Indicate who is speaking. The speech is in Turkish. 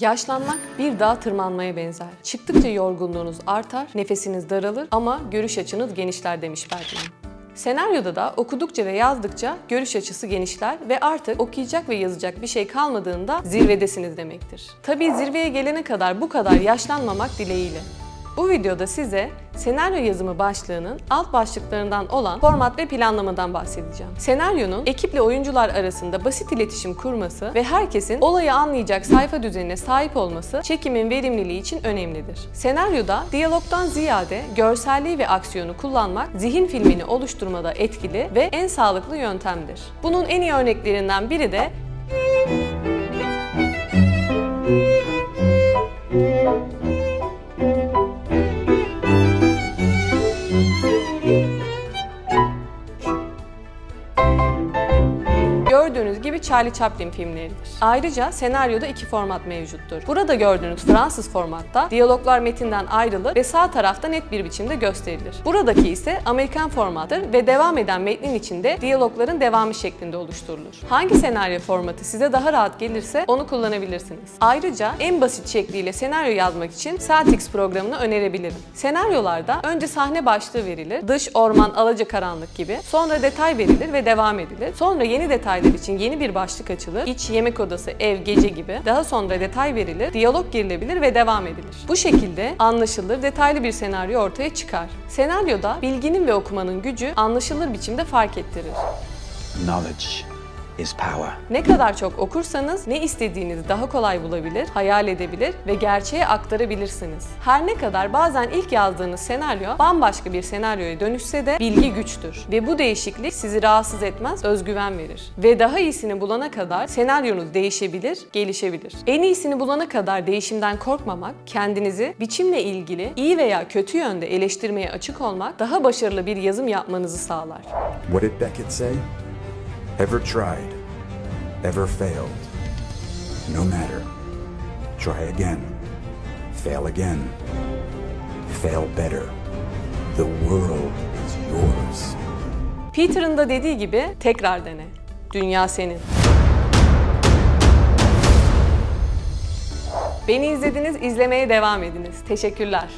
Speaker 1: Yaşlanmak bir dağa tırmanmaya benzer. Çıktıkça yorgunluğunuz artar, nefesiniz daralır ama görüş açınız genişler demiş Bergman. Senaryoda da okudukça ve yazdıkça görüş açısı genişler ve artık okuyacak ve yazacak bir şey kalmadığında zirvedesiniz demektir. Tabii zirveye gelene kadar bu kadar yaşlanmamak dileğiyle. Bu videoda size senaryo yazımı başlığının alt başlıklarından olan format ve planlamadan bahsedeceğim. Senaryonun ekiple oyuncular arasında basit iletişim kurması ve herkesin olayı anlayacak sayfa düzenine sahip olması çekimin verimliliği için önemlidir. Senaryoda diyalogdan ziyade görselliği ve aksiyonu kullanmak zihin filmini oluşturmada etkili ve en sağlıklı yöntemdir. Bunun en iyi örneklerinden biri de Gördüğünüz Charlie Chaplin filmleridir. Ayrıca senaryoda iki format mevcuttur. Burada gördüğünüz Fransız formatta diyaloglar metinden ayrılır ve sağ tarafta net bir biçimde gösterilir. Buradaki ise Amerikan formattır ve devam eden metnin içinde diyalogların devamı şeklinde oluşturulur. Hangi senaryo formatı size daha rahat gelirse onu kullanabilirsiniz. Ayrıca en basit şekliyle senaryo yazmak için Celtics programını önerebilirim. Senaryolarda önce sahne başlığı verilir, dış orman alacakaranlık gibi, sonra detay verilir ve devam edilir. Sonra yeni detaylar için yeni bir başlık açılır, iç yemek odası, ev, gece gibi. Daha sonra detay verilir, diyalog girilebilir ve devam edilir. Bu şekilde anlaşılır, detaylı bir senaryo ortaya çıkar. Senaryoda bilginin ve okumanın gücü anlaşılır biçimde fark ettirir.
Speaker 2: Knowledge is power.
Speaker 1: Ne kadar çok okursanız ne istediğinizi daha kolay bulabilir, hayal edebilir ve gerçeğe aktarabilirsiniz. Her ne kadar bazen ilk yazdığınız senaryo bambaşka bir senaryoya dönüşse de bilgi güçtür ve bu değişiklik sizi rahatsız etmez, özgüven verir. Ve daha iyisini bulana kadar senaryonuz değişebilir, gelişebilir. En iyisini bulana kadar değişimden korkmamak, kendinizi biçimle ilgili iyi veya kötü yönde eleştirmeye açık olmak daha başarılı bir yazım yapmanızı sağlar.
Speaker 3: What did Beckett say? Ever tried, ever failed. No matter. Try again, fail again, fail better. The world is yours.
Speaker 1: Peter'ın da dediği gibi tekrar dene. Dünya senin. Beni izlediniz, izlemeye devam ediniz. Teşekkürler.